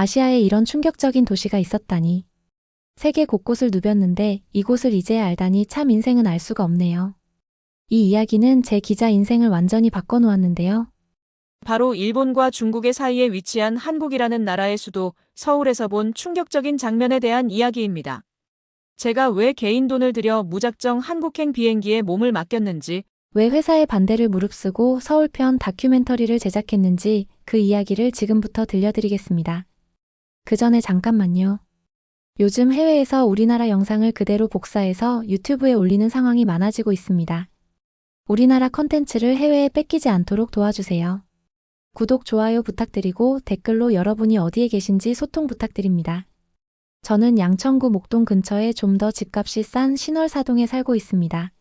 아시아에 이런 충격적인 도시가 있었다니. 세계 곳곳을 누볐는데 이곳을 이제야 알다니 참 인생은 알 수가 없네요. 이 이야기는 제 기자 인생을 완전히 바꿔놓았는데요. 바로 일본과 중국의 사이에 위치한 한국이라는 나라의 수도 서울에서 본 충격적인 장면에 대한 이야기입니다. 제가 왜 개인 돈을 들여 무작정 한국행 비행기에 몸을 맡겼는지, 왜 회사의 반대를 무릅쓰고 서울편 다큐멘터리를 제작했는지 그 이야기를 지금부터 들려드리겠습니다. 그 전에 잠깐만요. 요즘 해외에서 우리나라 영상을 그대로 복사해서 유튜브에 올리는 상황이 많아지고 있습니다. 우리나라 컨텐츠를 해외에 뺏기지 않도록 도와주세요. 구독, 좋아요 부탁드리고 댓글로 여러분이 어디에 계신지 소통 부탁드립니다. 저는 양천구 목동 근처에 좀 더 집값이 싼 신월사동에 살고 있습니다.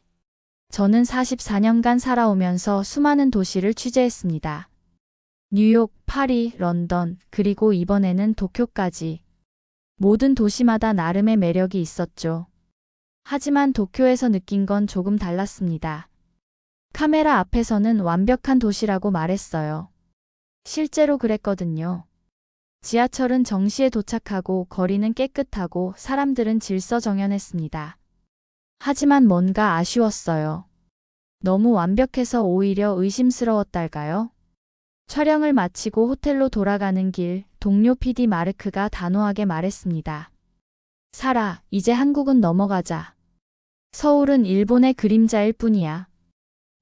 저는 44년간 살아오면서 수많은 도시를 취재했습니다. 뉴욕, 파리, 런던, 그리고 이번에는 도쿄까지. 모든 도시마다 나름의 매력이 있었죠. 하지만 도쿄에서 느낀 건 조금 달랐습니다. 카메라 앞에서는 완벽한 도시라고 말했어요. 실제로 그랬거든요. 지하철은 정시에 도착하고 거리는 깨끗하고 사람들은 질서정연했습니다. 하지만 뭔가 아쉬웠어요. 너무 완벽해서 오히려 의심스러웠달까요? 촬영을 마치고 호텔로 돌아가는 길, 동료 PD 마르크가 단호하게 말했습니다. 사라, 이제 한국은 넘어가자. 서울은 일본의 그림자일 뿐이야.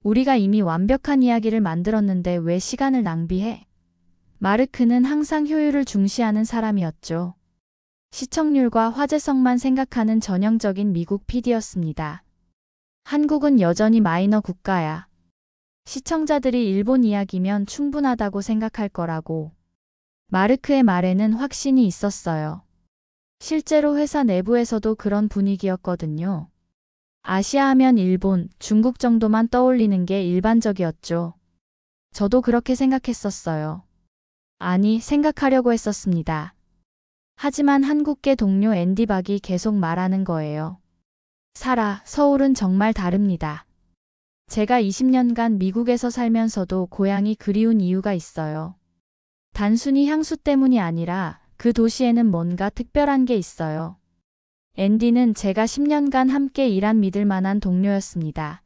우리가 이미 완벽한 이야기를 만들었는데 왜 시간을 낭비해? 마르크는 항상 효율을 중시하는 사람이었죠. 시청률과 화제성만 생각하는 전형적인 미국 PD였습니다. 한국은 여전히 마이너 국가야. 시청자들이 일본 이야기면 충분하다고 생각할 거라고. 마르크의 말에는 확신이 있었어요. 실제로 회사 내부에서도 그런 분위기였거든요. 아시아 하면 일본, 중국 정도만 떠올리는 게 일반적이었죠. 저도 그렇게 생각했었어요. 아니, 생각하려고 했었습니다. 하지만 한국계 동료 앤디박이 계속 말하는 거예요. 사라, 서울은 정말 다릅니다. 제가 20년간 미국에서 살면서도 고향이 그리운 이유가 있어요. 단순히 향수 때문이 아니라 그 도시에는 뭔가 특별한 게 있어요. 앤디는 제가 10년간 함께 일한 믿을 만한 동료였습니다.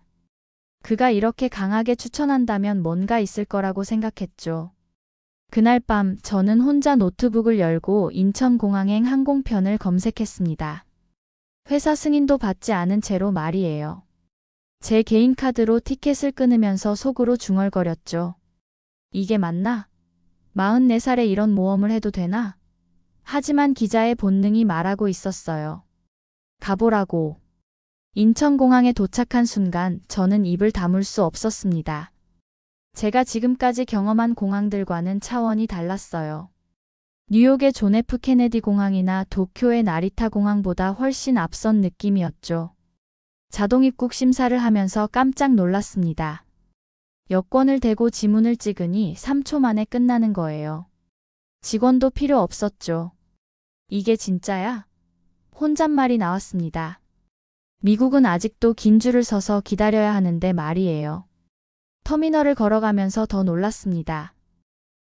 그가 이렇게 강하게 추천한다면 뭔가 있을 거라고 생각했죠. 그날 밤 저는 혼자 노트북을 열고 인천공항행 항공편을 검색했습니다. 회사 승인도 받지 않은 채로 말이에요. 제 개인 카드로 티켓을 끊으면서 속으로 중얼거렸죠. 이게 맞나? 44살에 이런 모험을 해도 되나? 하지만 기자의 본능이 말하고 있었어요. 가보라고. 인천공항에 도착한 순간 저는 입을 다물 수 없었습니다. 제가 지금까지 경험한 공항들과는 차원이 달랐어요. 뉴욕의 존 F 케네디 공항이나 도쿄의 나리타 공항보다 훨씬 앞선 느낌이었죠. 자동 입국 심사를 하면서 깜짝 놀랐습니다. 여권을 대고 지문을 찍으니 3초 만에 끝나는 거예요. 직원도 필요 없었죠. 이게 진짜야? 혼잣말이 나왔습니다. 미국은 아직도 긴 줄을 서서 기다려야 하는데 말이에요. 터미널을 걸어가면서 더 놀랐습니다.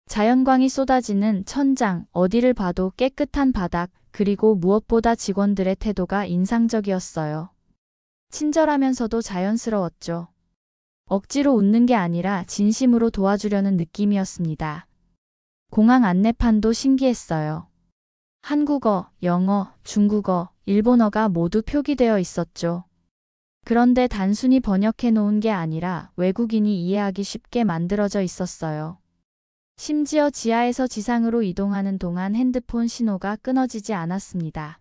자연광이 쏟아지는 천장, 어디를 봐도 깨끗한 바닥, 그리고 무엇보다 직원들의 태도가 인상적이었어요. 친절하면서도 자연스러웠죠. 억지로 웃는 게 아니라 진심으로 도와주려는 느낌이었습니다. 공항 안내판도 신기했어요. 한국어, 영어, 중국어, 일본어가 모두 표기되어 있었죠. 그런데 단순히 번역해 놓은 게 아니라 외국인이 이해하기 쉽게 만들어져 있었어요. 심지어 지하에서 지상으로 이동하는 동안 핸드폰 신호가 끊어지지 않았습니다.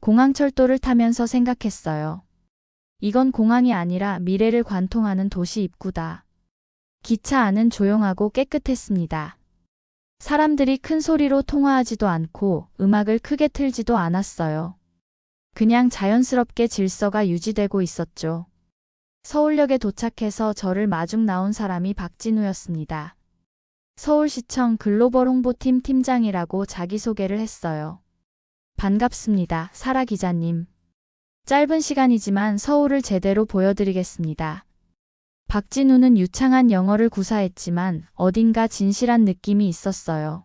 공항철도를 타면서 생각했어요. 이건 공항이 아니라 미래를 관통하는 도시 입구다. 기차 안은 조용하고 깨끗했습니다. 사람들이 큰 소리로 통화하지도 않고 음악을 크게 틀지도 않았어요. 그냥 자연스럽게 질서가 유지되고 있었죠. 서울역에 도착해서 저를 마중 나온 사람이 박진우였습니다. 서울시청 글로벌 홍보팀 팀장이라고 자기소개를 했어요. 반갑습니다. 사라 기자님. 짧은 시간이지만 서울을 제대로 보여드리겠습니다. 박진우는 유창한 영어를 구사했지만 어딘가 진실한 느낌이 있었어요.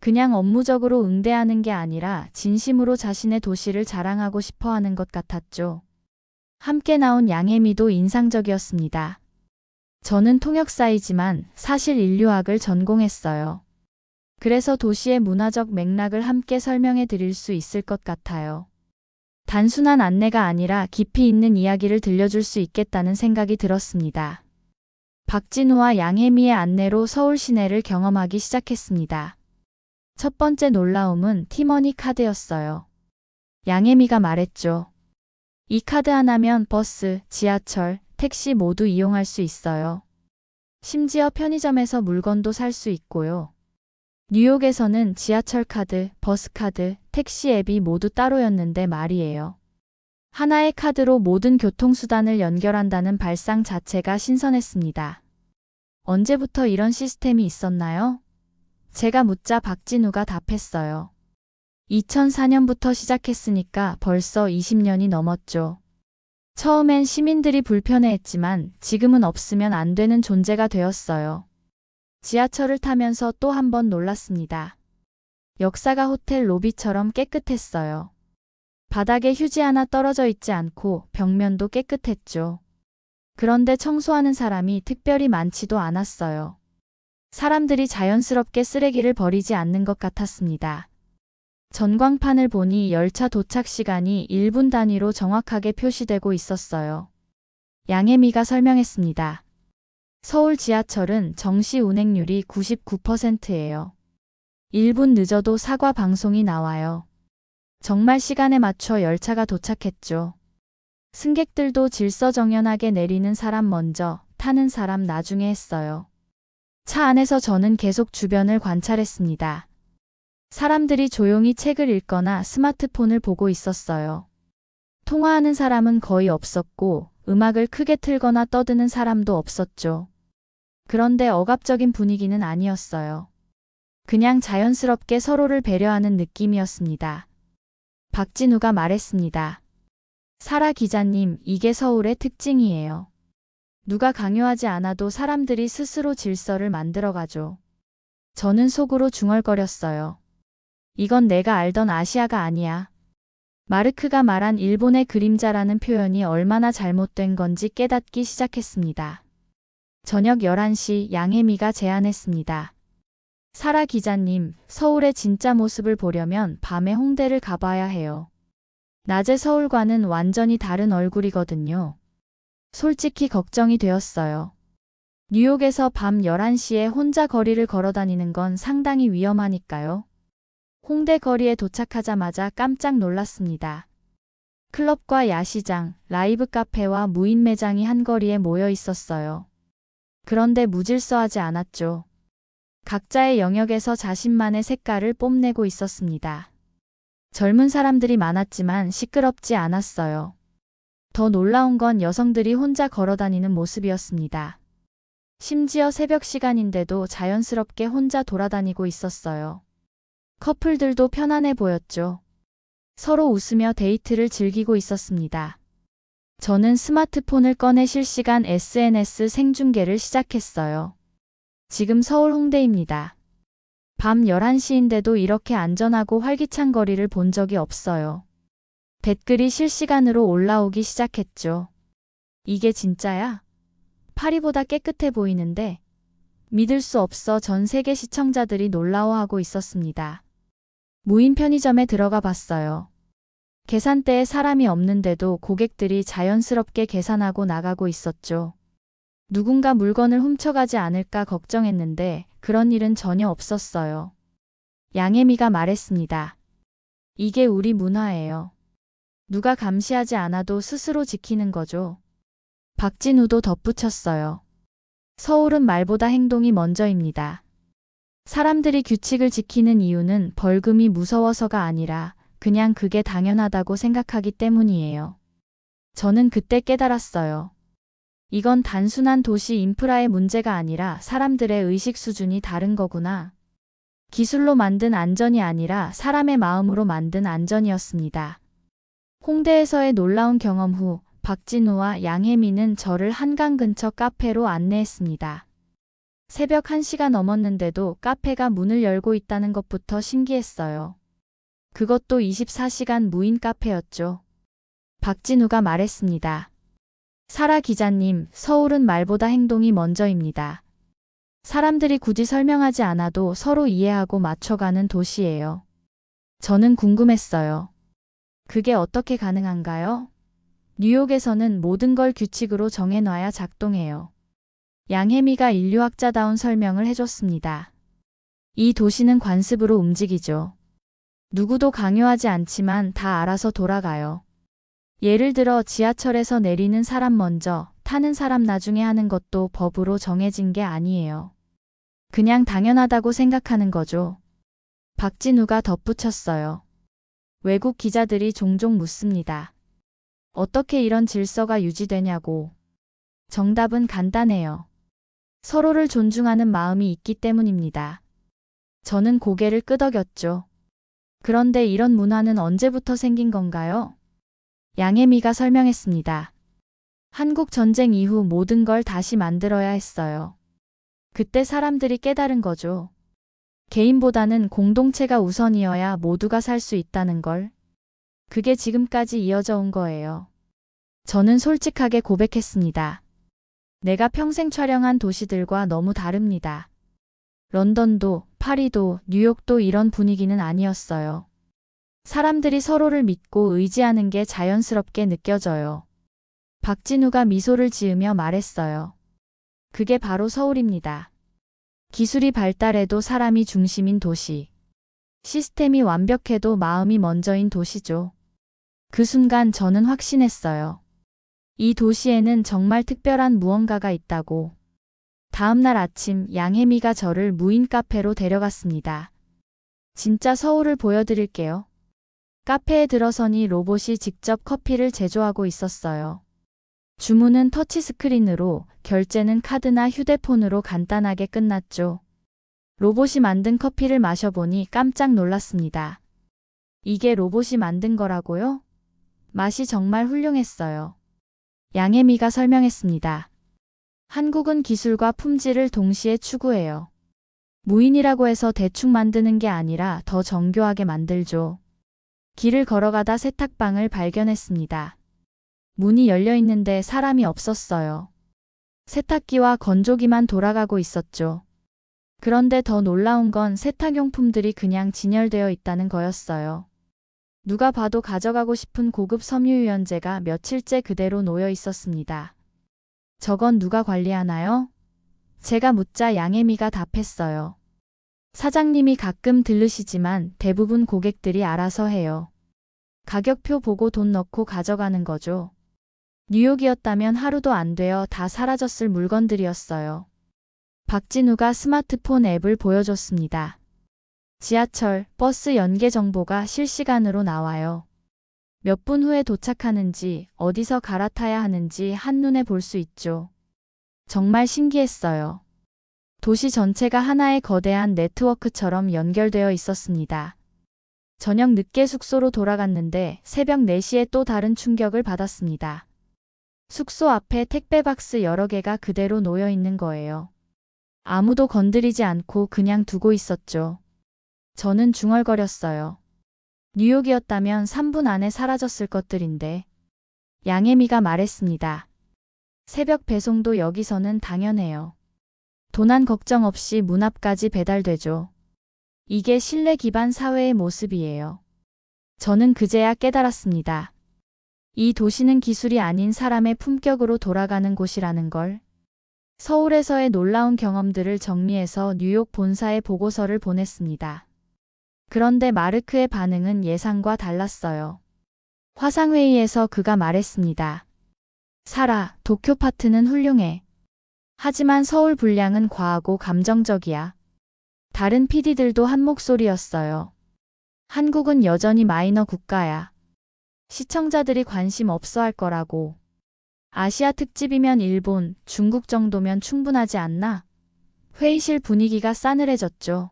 그냥 업무적으로 응대하는 게 아니라 진심으로 자신의 도시를 자랑하고 싶어 하는 것 같았죠. 함께 나온 양혜미도 인상적이었습니다. 저는 통역사이지만 사실 인류학을 전공했어요. 그래서 도시의 문화적 맥락을 함께 설명해 드릴 수 있을 것 같아요. 단순한 안내가 아니라 깊이 있는 이야기를 들려줄 수 있겠다는 생각이 들었습니다. 박진우와 양혜미의 안내로 서울 시내를 경험하기 시작했습니다. 첫 번째 놀라움은 티머니 카드였어요. 양혜미가 말했죠. 이 카드 하나면 버스, 지하철, 택시 모두 이용할 수 있어요. 심지어 편의점에서 물건도 살 수 있고요. 뉴욕에서는 지하철 카드, 버스 카드, 택시 앱이 모두 따로였는데 말이에요. 하나의 카드로 모든 교통수단을 연결한다는 발상 자체가 신선했습니다. 언제부터 이런 시스템이 있었나요? 제가 묻자 박진우가 답했어요. 2004년부터 시작했으니까 벌써 20년이 넘었죠. 처음엔 시민들이 불편해했지만 지금은 없으면 안 되는 존재가 되었어요. 지하철을 타면서 또 한 번 놀랐습니다. 역사가 호텔 로비처럼 깨끗했어요. 바닥에 휴지 하나 떨어져 있지 않고 벽면도 깨끗했죠. 그런데 청소하는 사람이 특별히 많지도 않았어요. 사람들이 자연스럽게 쓰레기를 버리지 않는 것 같았습니다. 전광판을 보니 열차 도착 시간이 1분 단위로 정확하게 표시되고 있었어요. 양혜미가 설명했습니다. 서울 지하철은 정시 운행률이 99%예요. 1분 늦어도 사과 방송이 나와요. 정말 시간에 맞춰 열차가 도착했죠. 승객들도 질서정연하게 내리는 사람 먼저, 타는 사람 나중에 했어요. 차 안에서 저는 계속 주변을 관찰했습니다. 사람들이 조용히 책을 읽거나 스마트폰을 보고 있었어요. 통화하는 사람은 거의 없었고, 음악을 크게 틀거나 떠드는 사람도 없었죠. 그런데 억압적인 분위기는 아니었어요. 그냥 자연스럽게 서로를 배려하는 느낌이었습니다. 박진우가 말했습니다. 사라 기자님, 이게 서울의 특징이에요. 누가 강요하지 않아도 사람들이 스스로 질서를 만들어가죠. 저는 속으로 중얼거렸어요. 이건 내가 알던 아시아가 아니야. 마르크가 말한 일본의 그림자라는 표현이 얼마나 잘못된 건지 깨닫기 시작했습니다. 저녁 11시 양혜미가 제안했습니다. 사라 기자님, 서울의 진짜 모습을 보려면 밤에 홍대를 가봐야 해요. 낮에 서울과는 완전히 다른 얼굴이거든요. 솔직히 걱정이 되었어요. 뉴욕에서 밤 11시에 혼자 거리를 걸어 다니는 건 상당히 위험하니까요. 홍대 거리에 도착하자마자 깜짝 놀랐습니다. 클럽과 야시장, 라이브 카페와 무인 매장이 한 거리에 모여 있었어요. 그런데 무질서하지 않았죠. 각자의 영역에서 자신만의 색깔을 뽐내고 있었습니다. 젊은 사람들이 많았지만 시끄럽지 않았어요. 더 놀라운 건 여성들이 혼자 걸어 다니는 모습이었습니다. 심지어 새벽 시간인데도 자연스럽게 혼자 돌아다니고 있었어요. 커플들도 편안해 보였죠. 서로 웃으며 데이트를 즐기고 있었습니다. 저는 스마트폰을 꺼내 실시간 SNS 생중계를 시작했어요. 지금 서울 홍대입니다. 밤 11시인데도 이렇게 안전하고 활기찬 거리를 본 적이 없어요. 댓글이 실시간으로 올라오기 시작했죠. 이게 진짜야? 파리보다 깨끗해 보이는데 믿을 수 없어 전 세계 시청자들이 놀라워하고 있었습니다. 무인 편의점에 들어가 봤어요. 계산대에 사람이 없는데도 고객들이 자연스럽게 계산하고 나가고 있었죠. 누군가 물건을 훔쳐가지 않을까 걱정했는데 그런 일은 전혀 없었어요. 양혜미가 말했습니다. 이게 우리 문화예요. 누가 감시하지 않아도 스스로 지키는 거죠. 박진우도 덧붙였어요. 서울은 말보다 행동이 먼저입니다. 사람들이 규칙을 지키는 이유는 벌금이 무서워서가 아니라 그냥 그게 당연하다고 생각하기 때문이에요. 저는 그때 깨달았어요. 이건 단순한 도시 인프라의 문제가 아니라 사람들의 의식 수준이 다른 거구나. 기술로 만든 안전이 아니라 사람의 마음으로 만든 안전이었습니다. 홍대에서의 놀라운 경험 후 박진우와 양혜미는 저를 한강 근처 카페로 안내했습니다. 새벽 1시가 넘었는데도 카페가 문을 열고 있다는 것부터 신기했어요. 그것도 24시간 무인 카페였죠. 박진우가 말했습니다. 사라 기자님, 서울은 말보다 행동이 먼저입니다. 사람들이 굳이 설명하지 않아도 서로 이해하고 맞춰가는 도시예요. 저는 궁금했어요. 그게 어떻게 가능한가요? 뉴욕에서는 모든 걸 규칙으로 정해놔야 작동해요. 양혜미가 인류학자다운 설명을 해줬습니다. 이 도시는 관습으로 움직이죠. 누구도 강요하지 않지만 다 알아서 돌아가요. 예를 들어 지하철에서 내리는 사람 먼저, 타는 사람 나중에 하는 것도 법으로 정해진 게 아니에요. 그냥 당연하다고 생각하는 거죠. 박진우가 덧붙였어요. 외국 기자들이 종종 묻습니다. 어떻게 이런 질서가 유지되냐고. 정답은 간단해요. 서로를 존중하는 마음이 있기 때문입니다. 저는 고개를 끄덕였죠. 그런데 이런 문화는 언제부터 생긴 건가요? 양혜미가 설명했습니다. 한국 전쟁 이후 모든 걸 다시 만들어야 했어요. 그때 사람들이 깨달은 거죠. 개인보다는 공동체가 우선이어야 모두가 살 수 있다는 걸. 그게 지금까지 이어져 온 거예요. 저는 솔직하게 고백했습니다. 내가 평생 촬영한 도시들과 너무 다릅니다. 런던도, 파리도, 뉴욕도 이런 분위기는 아니었어요. 사람들이 서로를 믿고 의지하는 게 자연스럽게 느껴져요. 박진우가 미소를 지으며 말했어요. 그게 바로 서울입니다. 기술이 발달해도 사람이 중심인 도시. 시스템이 완벽해도 마음이 먼저인 도시죠. 그 순간 저는 확신했어요. 이 도시에는 정말 특별한 무언가가 있다고. 다음 날 아침 양혜미가 저를 무인 카페로 데려갔습니다. 진짜 서울을 보여드릴게요. 카페에 들어서니 로봇이 직접 커피를 제조하고 있었어요. 주문은 터치스크린으로, 결제는 카드나 휴대폰으로 간단하게 끝났죠. 로봇이 만든 커피를 마셔보니 깜짝 놀랐습니다. 이게 로봇이 만든 거라고요? 맛이 정말 훌륭했어요. 양혜미가 설명했습니다. 한국은 기술과 품질을 동시에 추구해요. 무인이라고 해서 대충 만드는 게 아니라 더 정교하게 만들죠. 길을 걸어가다 세탁방을 발견했습니다. 문이 열려 있는데 사람이 없었어요. 세탁기와 건조기만 돌아가고 있었죠. 그런데 더 놀라운 건 세탁용품들이 그냥 진열되어 있다는 거였어요. 누가 봐도 가져가고 싶은 고급 섬유유연제가 며칠째 그대로 놓여 있었습니다. 저건 누가 관리하나요? 제가 묻자 양혜미가 답했어요. 사장님이 가끔 들르시지만 대부분 고객들이 알아서 해요. 가격표 보고 돈 넣고 가져가는 거죠. 뉴욕이었다면 하루도 안 되어 다 사라졌을 물건들이었어요. 박진우가 스마트폰 앱을 보여줬습니다. 지하철, 버스 연계 정보가 실시간으로 나와요. 몇 분 후에 도착하는지, 어디서 갈아타야 하는지 한눈에 볼 수 있죠. 정말 신기했어요. 도시 전체가 하나의 거대한 네트워크처럼 연결되어 있었습니다. 저녁 늦게 숙소로 돌아갔는데 새벽 4시에 또 다른 충격을 받았습니다. 숙소 앞에 택배 박스 여러 개가 그대로 놓여 있는 거예요. 아무도 건드리지 않고 그냥 두고 있었죠. 저는 중얼거렸어요. 뉴욕이었다면 3분 안에 사라졌을 것들인데. 양혜미가 말했습니다. 새벽 배송도 여기서는 당연해요. 도난 걱정 없이 문 앞까지 배달되죠. 이게 신뢰 기반 사회의 모습이에요. 저는 그제야 깨달았습니다. 이 도시는 기술이 아닌 사람의 품격으로 돌아가는 곳이라는 걸. 서울에서의 놀라운 경험들을 정리해서 뉴욕 본사에 보고서를 보냈습니다. 그런데 마르크의 반응은 예상과 달랐어요. 화상회의에서 그가 말했습니다. 사라, 도쿄 파트는 훌륭해. 하지만 서울 분량은 과하고 감정적이야. 다른 PD들도 한 목소리였어요. 한국은 여전히 마이너 국가야. 시청자들이 관심 없어 할 거라고. 아시아 특집이면 일본, 중국 정도면 충분하지 않나? 회의실 분위기가 싸늘해졌죠.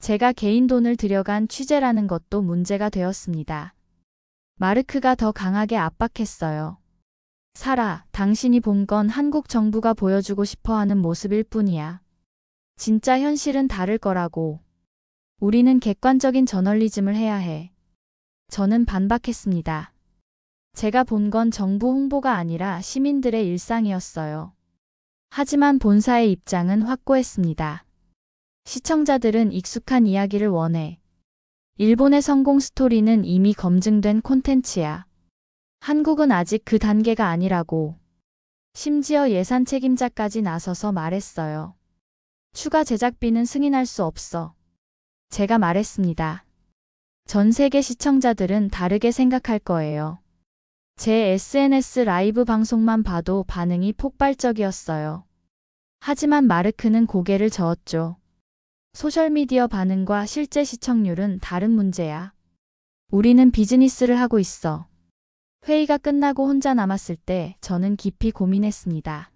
제가 개인 돈을 들여간 취재라는 것도 문제가 되었습니다. 마르크가 더 강하게 압박했어요. 사라, 당신이 본 건 한국 정부가 보여주고 싶어 하는 모습일 뿐이야. 진짜 현실은 다를 거라고. 우리는 객관적인 저널리즘을 해야 해. 저는 반박했습니다. 제가 본 건 정부 홍보가 아니라 시민들의 일상이었어요. 하지만 본사의 입장은 확고했습니다. 시청자들은 익숙한 이야기를 원해. 일본의 성공 스토리는 이미 검증된 콘텐츠야. 한국은 아직 그 단계가 아니라고. 심지어 예산 책임자까지 나서서 말했어요. 추가 제작비는 승인할 수 없어. 제가 말했습니다. 전 세계 시청자들은 다르게 생각할 거예요. 제 SNS 라이브 방송만 봐도 반응이 폭발적이었어요. 하지만 마르크는 고개를 저었죠. 소셜미디어 반응과 실제 시청률은 다른 문제야. 우리는 비즈니스를 하고 있어. 회의가 끝나고 혼자 남았을 때 저는 깊이 고민했습니다.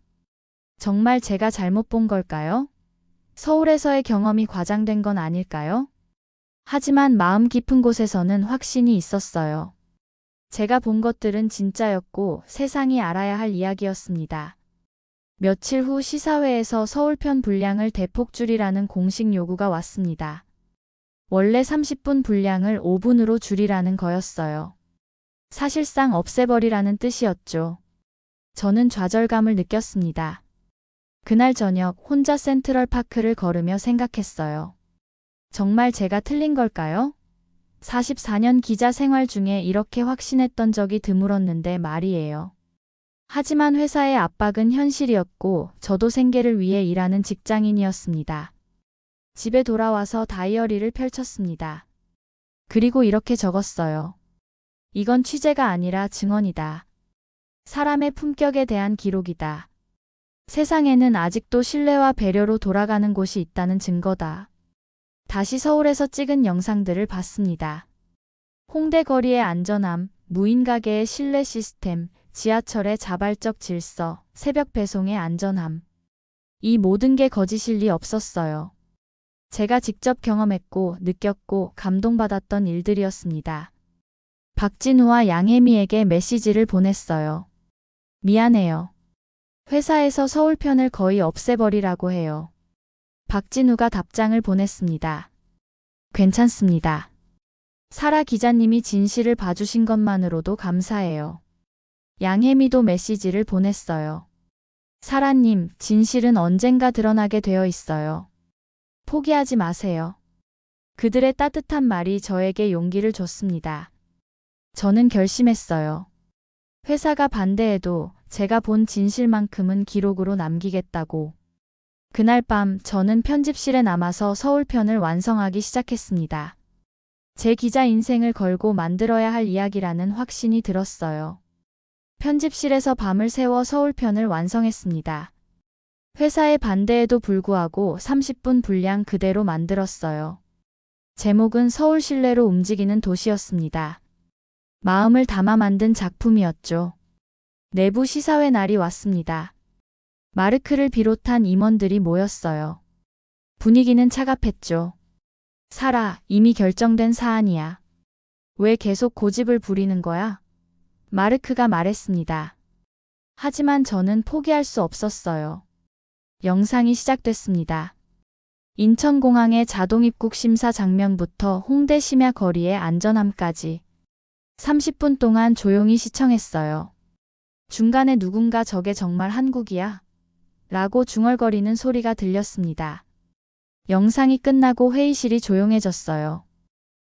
정말 제가 잘못 본 걸까요? 서울에서의 경험이 과장된 건 아닐까요? 하지만 마음 깊은 곳에서는 확신이 있었어요. 제가 본 것들은 진짜였고 세상이 알아야 할 이야기였습니다. 며칠 후 시사회에서 서울편 분량을 대폭 줄이라는 공식 요구가 왔습니다. 원래 30분 분량을 5분으로 줄이라는 거였어요. 사실상 없애버리라는 뜻이었죠. 저는 좌절감을 느꼈습니다. 그날 저녁 혼자 센트럴 파크를 걸으며 생각했어요. 정말 제가 틀린 걸까요? 44년 기자 생활 중에 이렇게 확신했던 적이 드물었는데 말이에요. 하지만 회사의 압박은 현실이었고 저도 생계를 위해 일하는 직장인이었습니다. 집에 돌아와서 다이어리를 펼쳤습니다. 그리고 이렇게 적었어요. 이건 취재가 아니라 증언이다. 사람의 품격에 대한 기록이다. 세상에는 아직도 신뢰와 배려로 돌아가는 곳이 있다는 증거다. 다시 서울에서 찍은 영상들을 봤습니다. 홍대 거리의 안전함, 무인 가게의 신뢰 시스템, 지하철의 자발적 질서, 새벽 배송의 안전함. 이 모든 게 거짓일 리 없었어요. 제가 직접 경험했고 느꼈고 감동받았던 일들이었습니다. 박진우와 양혜미에게 메시지를 보냈어요. 미안해요. 회사에서 서울편을 거의 없애버리라고 해요. 박진우가 답장을 보냈습니다. 괜찮습니다. 사라 기자님이 진실을 봐주신 것만으로도 감사해요. 양혜미도 메시지를 보냈어요. 사라님, 진실은 언젠가 드러나게 되어 있어요. 포기하지 마세요. 그들의 따뜻한 말이 저에게 용기를 줬습니다. 저는 결심했어요. 회사가 반대해도 제가 본 진실만큼은 기록으로 남기겠다고. 그날 밤 저는 편집실에 남아서 서울편을 완성하기 시작했습니다. 제 기자 인생을 걸고 만들어야 할 이야기라는 확신이 들었어요. 편집실에서 밤을 새워 서울편을 완성했습니다. 회사의 반대에도 불구하고 30분 분량 그대로 만들었어요. 제목은 서울 시내로 움직이는 도시였습니다. 마음을 담아 만든 작품이었죠. 내부 시사회 날이 왔습니다. 마르크를 비롯한 임원들이 모였어요. 분위기는 차갑했죠. 사라, 이미 결정된 사안이야. 왜 계속 고집을 부리는 거야? 마르크가 말했습니다. 하지만 저는 포기할 수 없었어요. 영상이 시작됐습니다. 인천공항의 자동입국 심사 장면부터 홍대 심야 거리의 안전함까지 30분 동안 조용히 시청했어요. 중간에 누군가 저게 정말 한국이야? 라고 중얼거리는 소리가 들렸습니다. 영상이 끝나고 회의실이 조용해졌어요.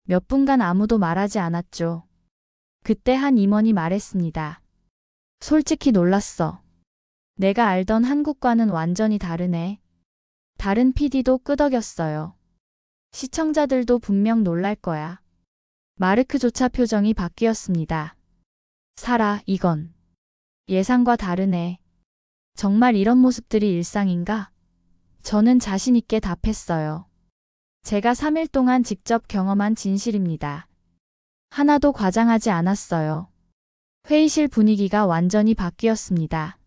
몇 분간 아무도 말하지 않았죠. 그때 한 임원이 말했습니다. 솔직히 놀랐어. 내가 알던 한국과는 완전히 다르네. 다른 PD도 끄덕였어요. 시청자들도 분명 놀랄 거야. 마르크조차 표정이 바뀌었습니다. 사라, 이건. 예상과 다르네. 정말 이런 모습들이 일상인가? 저는 자신있게 답했어요. 제가 3일 동안 직접 경험한 진실입니다. 하나도 과장하지 않았어요. 회의실 분위기가 완전히 바뀌었습니다.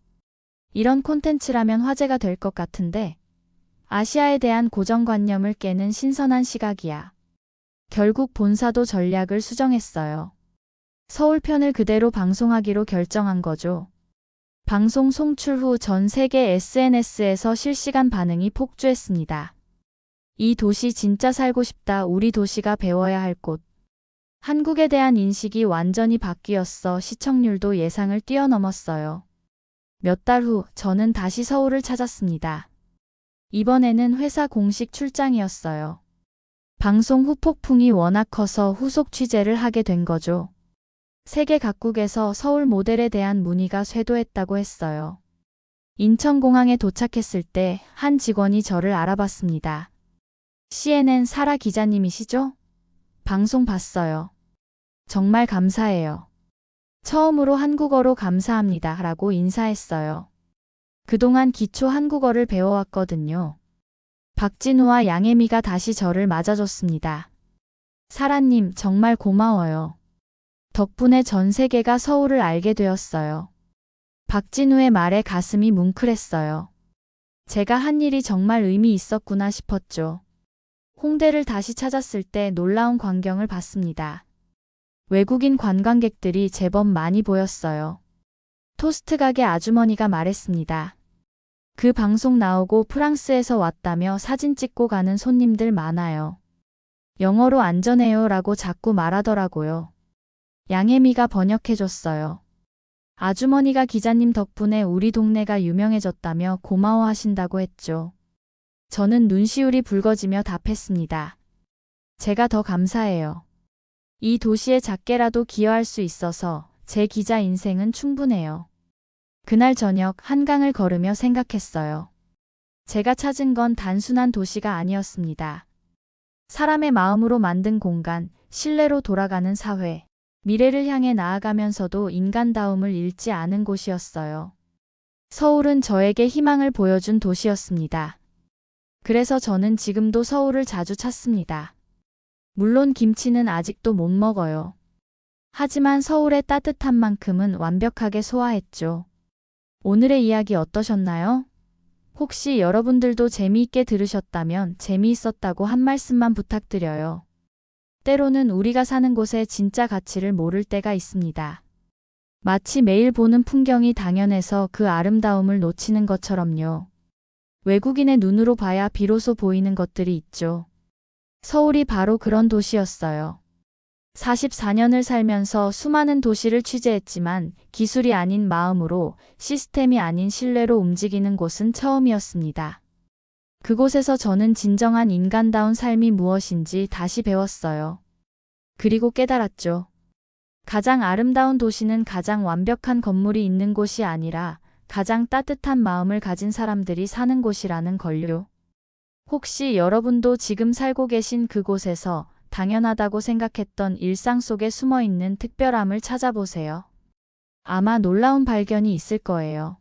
이런 콘텐츠라면 화제가 될 것 같은데, 아시아에 대한 고정관념을 깨는 신선한 시각이야. 결국 본사도 전략을 수정했어요. 서울편을 그대로 방송하기로 결정한 거죠. 방송 송출 후 전 세계 SNS에서 실시간 반응이 폭주했습니다. 이 도시 진짜 살고 싶다. 우리 도시가 배워야 할 곳. 한국에 대한 인식이 완전히 바뀌었어. 시청률도 예상을 뛰어넘었어요. 몇 달 후 저는 다시 서울을 찾았습니다. 이번에는 회사 공식 출장이었어요. 방송 후 폭풍이 워낙 커서 후속 취재를 하게 된 거죠. 세계 각국에서 서울 모델에 대한 문의가 쇄도했다고 했어요. 인천공항에 도착했을 때 한 직원이 저를 알아봤습니다. CNN 사라 기자님이시죠? 방송 봤어요. 정말 감사해요. 처음으로 한국어로 감사합니다. 라고 인사했어요. 그동안 기초 한국어를 배워왔거든요. 박진우와 양혜미가 다시 저를 맞아줬습니다. 사라님, 정말 고마워요. 덕분에 전 세계가 서울을 알게 되었어요. 박진우의 말에 가슴이 뭉클했어요. 제가 한 일이 정말 의미 있었구나 싶었죠. 홍대를 다시 찾았을 때 놀라운 광경을 봤습니다. 외국인 관광객들이 제법 많이 보였어요. 토스트 가게 아주머니가 말했습니다. 그 방송 나오고 프랑스에서 왔다며 사진 찍고 가는 손님들 많아요. 영어로 안전해요 라고 자꾸 말하더라고요. 양혜미가 번역해줬어요. 아주머니가 기자님 덕분에 우리 동네가 유명해졌다며 고마워하신다고 했죠. 저는 눈시울이 붉어지며 답했습니다. 제가 더 감사해요. 이 도시에 작게라도 기여할 수 있어서 제 기자 인생은 충분해요. 그날 저녁 한강을 걸으며 생각했어요. 제가 찾은 건 단순한 도시가 아니었습니다. 사람의 마음으로 만든 공간, 신뢰로 돌아가는 사회, 미래를 향해 나아가면서도 인간다움을 잃지 않은 곳이었어요. 서울은 저에게 희망을 보여준 도시였습니다. 그래서 저는 지금도 서울을 자주 찾습니다. 물론 김치는 아직도 못 먹어요. 하지만 서울의 따뜻한 만큼은 완벽하게 소화했죠. 오늘의 이야기 어떠셨나요? 혹시 여러분들도 재미있게 들으셨다면 재미있었다고 한 말씀만 부탁드려요. 때로는 우리가 사는 곳의 진짜 가치를 모를 때가 있습니다. 마치 매일 보는 풍경이 당연해서 그 아름다움을 놓치는 것처럼요. 외국인의 눈으로 봐야 비로소 보이는 것들이 있죠. 서울이 바로 그런 도시였어요. 44년을 살면서 수많은 도시를 취재했지만 기술이 아닌 마음으로 시스템이 아닌 신뢰로 움직이는 곳은 처음이었습니다. 그곳에서 저는 진정한 인간다운 삶이 무엇인지 다시 배웠어요. 그리고 깨달았죠. 가장 아름다운 도시는 가장 완벽한 건물이 있는 곳이 아니라 가장 따뜻한 마음을 가진 사람들이 사는 곳이라는 걸요. 혹시 여러분도 지금 살고 계신 그곳에서 당연하다고 생각했던 일상 속에 숨어 있는 특별함을 찾아보세요. 아마 놀라운 발견이 있을 거예요.